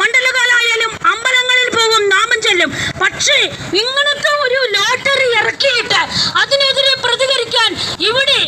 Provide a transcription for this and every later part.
മണ്ഡലകാലായാലും അമ്പലങ്ങളിൽ പോകും നാമം ചെല്ലും. പക്ഷേ ഇങ്ങനത്തെ ഒരു ലോട്ടറി ഇറക്കിയിട്ട് അതിനെതിരെ പ്രതികരിക്കാൻ ഇവിടെ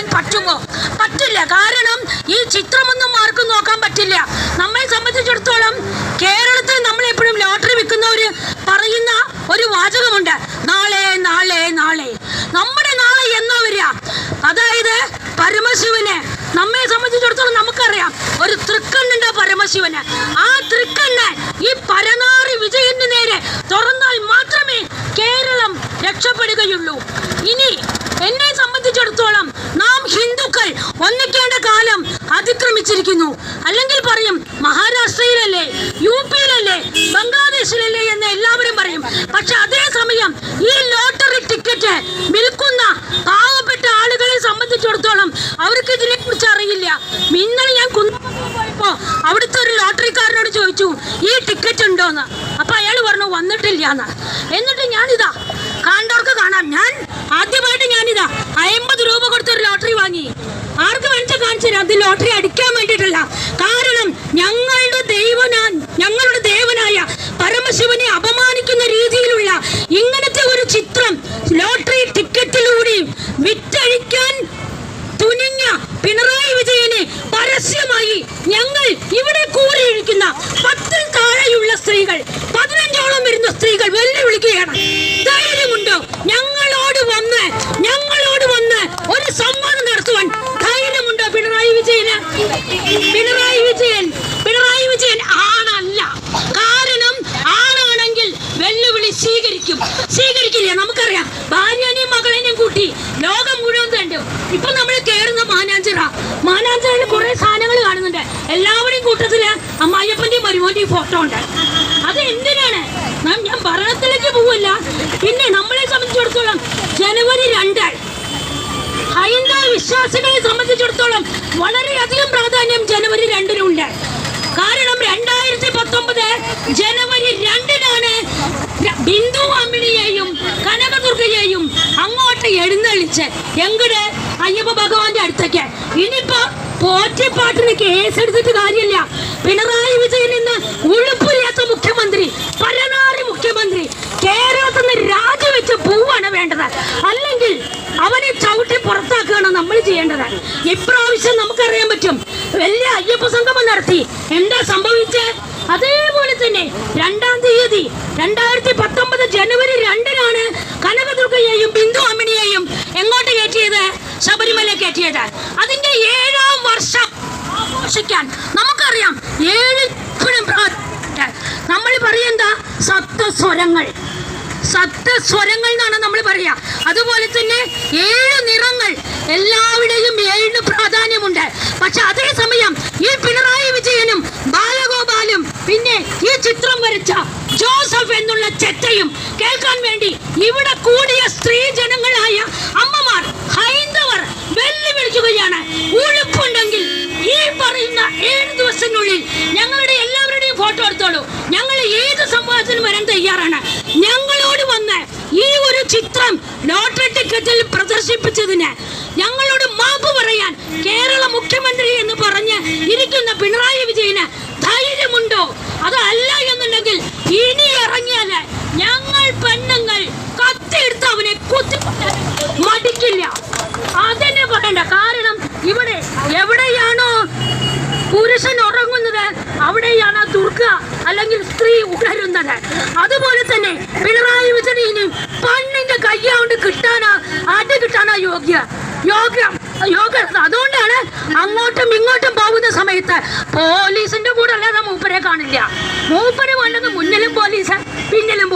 പ്രതികരിക്കാൻ പറ്റുമോ? പറ്റില്ല. കാരണം ഈ ചിത്രമൊന്നും ആർക്കും നോക്കാൻ പറ്റില്ല. നമ്മെ സംബന്ധിച്ചിടത്തോളം കേരളത്തിൽ നമ്മൾ എപ്പോഴും ലോട്ടറി വിൽക്കുന്നവര് പറയുന്ന ഒരു വാചകമുണ്ട്. നാളെ നാളെ നാളെ. നമ്മുടെ നാളെ എന്നാ വരിക? അതായത് പരമശിവനെ. നമ്മെ സംബന്ധിച്ചിടത്തോളം നമുക്കറിയാം. ഒരു തൃക്കണ്ണുണ്ട് പരമശിവന്. ആ തൃക്കണ്ണ് ഈ പരനാറി വിജയന് നേരെ തുറന്നാൽ മാത്രമേ കേരളം രക്ഷപ്പെടുകയുള്ളൂ ഇനി എന്നെ സംബന്ധിച്ചിടത്തോളം നാം ഹിന്ദുക്കൾ ഒന്നിക്കേണ്ട കാലം അതിക്രമിച്ചിരിക്കുന്നു അല്ലെങ്കിൽ പറയും മഹാരാഷ്ട്രയിലല്ലേ യു പിയിലല്ലേ ബംഗ്ലാദേശിലല്ലേ എന്ന് എല്ലാവരും പറയും. പക്ഷെ അതേസമയം ഈ ലോട്ടറി ടിക്കറ്റ് വിൽക്കുന്ന പാവപ്പെട്ട ആളുകളെ സംബന്ധിച്ചിടത്തോളം അവർക്ക് ഇതിനെ കുറിച്ച് അറിയില്ല. ഇന്നലെ ഞാൻ കുന്നമംഗലം പോയപ്പോ അവിടുത്തെ ഒരു ലോട്ടറിക്കാരനോട് ചോദിച്ചു ഈ ടിക്കറ്റ് ഉണ്ടോന്ന്? അപ്പൊ അയാൾ പറഞ്ഞു വന്നിട്ടില്ല എന്ന് എന്നിട്ട് ഞാനിതാ കണ്ടവർക്ക് കാണാം. ഞാൻ ആദ്യമായിട്ട് ഞാനിതാ അമ്പത് രൂപ കൊടുത്തൊരു ലോട്ടറി വാങ്ങി. ആർക്ക് വേണിച്ച കാണിച്ചു തരാം അത് ലോട്ടറി അടിക്കാൻ വേണ്ടിയിട്ടല്ല കാരണം ഞങ്ങളുടെ ദൈവനാ ഞങ്ങളുടെ ദേവനായ പരമശിവനെ അപമാനിക്കുന്ന രീതിയിലുള്ള ഇങ്ങനത്തെ ഒരു ചിത്രം ടിക്കറ്റിലൂടെ വിറ്റഴിക്കാൻ തുനിഞ്ഞ പിണറായി വിജയനെ പരസ്യമായി ഞങ്ങൾ ഇവിടെ കൂറിയിരിക്കുന്ന പത്തിൽ താഴെയുള്ള സ്ത്രീകൾ പതിനഞ്ചോളം വരുന്ന സ്ത്രീകൾ വെല്ലുവിളിക്കുകയാണ്. ധൈര്യമുണ്ടോ? ഞങ്ങളോട് വന്ന് ഞങ്ങളോട് വന്ന് ഒരു സംവാദം നടത്തുവാൻ ധൈര്യമുണ്ടോ പിണറായി വിജയന്? പിണറായി മരുമോന്റെയും ഫോട്ടോ ഉണ്ട്. അത് എന്തിനാണ്? ഞാൻ ഭരണത്തിലേക്ക് പോവില്ല. പിന്നെ നമ്മളെ സംബന്ധിച്ചിടത്തോളം ജനുവരി രണ്ട്. ഹൈന്ദവ വിശ്വാസികളെ സംബന്ധിച്ചിടത്തോളം വളരെയധികം പ്രാധാന്യം ജനുവരി രണ്ടിനുണ്ട്. കാരണം രണ്ടായിരത്തി പത്തൊമ്പത് ജനുവരി രണ്ടിനാണ് ബിന്ദു അമ്മിണിയെയും കനകദുർഗയെയും അങ്ങോട്ട് എഴുന്നള്ളിച്ച് എങ്ങട് അയ്യപ്പ ഭഗവാന്റെ അടുത്തേക്ക്. ഇനിയിപ്പോ പോറ്റിപ്പാട്ടിന് കേസെടുത്തിട്ട് കാര്യമില്ല. പിണറായി വിജയൻ ഇന്ന് ഉളുപ്പില്ലാത്ത മുഖ്യമന്ത്രി പരനാറി മുഖ്യമന്ത്രി കേരളത്തിൽ നിന്ന് രാജിവെച്ച പൂവാണ് വേണ്ടത്. അല്ലെങ്കിൽ അവനെ ചവിട്ടി പുറത്താക്കുകയാണ് നമ്മൾ ചെയ്യേണ്ടത്. ഇപ്രാവശ്യം നമുക്കറിയാൻ പറ്റും വലിയ അയ്യപ്പ സംഗമം നടത്തി. എന്താ സംഭവിച്ചത് അതേപോലെ തന്നെ രണ്ടാം തീയതി രണ്ടായിരത്തി പത്തൊമ്പത് ജനുവരി രണ്ടിനാണ് കനകദുർഗയെയും ബിന്ദു അമ്മിണിയെയും എങ്ങോട്ട് കയറ്റിയത്? ശബരിമല കയറ്റിയത്. അതിന്റെ ഏഴാം ആഘോഷിക്കാൻ നമുക്കറിയാം. ഏഴ് ഇപ്പോഴും പ്രാ- നമ്മൾ പറയെന്താ സപ്തസ്വരങ്ങൾ. സപ്തസ്വരങ്ങൾ എന്നാണ് നമ്മൾ പറയുക. അതുപോലെ തന്നെ ഏഴ് നിറങ്ങൾ എല്ലാവിടെയും ഏഴിന് പ്രാധാന്യമുണ്ട്. പക്ഷെ അതേസമയം ഈ പിണറായി വിജയനും ബാലഗോപാലും പിന്നെ ഈ ചിത്രം വരച്ച ജോസഫ് എന്നുള്ള ചെറ്റയും കേൾക്കാൻ വേണ്ടി ഇവിടെ കൂടിയ സ്ത്രീ ജനങ്ങളായ അമ്മമാർ വരാൻ തയ്യാറാണ്. ഞങ്ങളോട് വന്ന് ഈ ഒരു ചിത്രം ലോട്ടറി ടിക്കറ്റിൽ പ്രദർശിപ്പിച്ചതിന് ഞങ്ങളോട് മാപ്പ് പറയാൻ കേരള മുഖ്യമന്ത്രി എന്ന് പറഞ്ഞ് ഇരിക്കുന്ന പിണറായി വിജയന് ധൈര്യമുണ്ടോ? അതല്ല എന്നുണ്ടെങ്കിൽ ഇനി ഇറങ്ങിയാൽ ഞങ്ങൾ പെണ്ണുങ്ങൾ കത്തിയെടുത്ത് അവനെ കുത്തി മടിക്കില്ല. അതിനെ പറയണ്ട. കാരണം ഇവിടെ എവിടെയാണോ പുരുഷൻ ഉറങ്ങുന്നത് അവിടെയാണ് ദുർഗ അല്ലെങ്കിൽ സ്ത്രീ ഉണരുന്നത് അതുപോലെ തന്നെ പിണറായി വിജയന് പണ്ണിന്റെ കയ്യാണ്ട് കിട്ടാനാ അടി കിട്ടാനാ യോഗ്യ യോഗ്യം യോഗ അതുകൊണ്ടാണ് അങ്ങോട്ടും ഇങ്ങോട്ടും പോകുന്ന സമയത്ത് പോലീസിന്റെ കൂടെ അല്ലാതെ മൂപ്പരെ കാണില്ല. മൂപ്പര് വേണ്ടത് മുന്നിലും പോലീസ് പിന്നിലും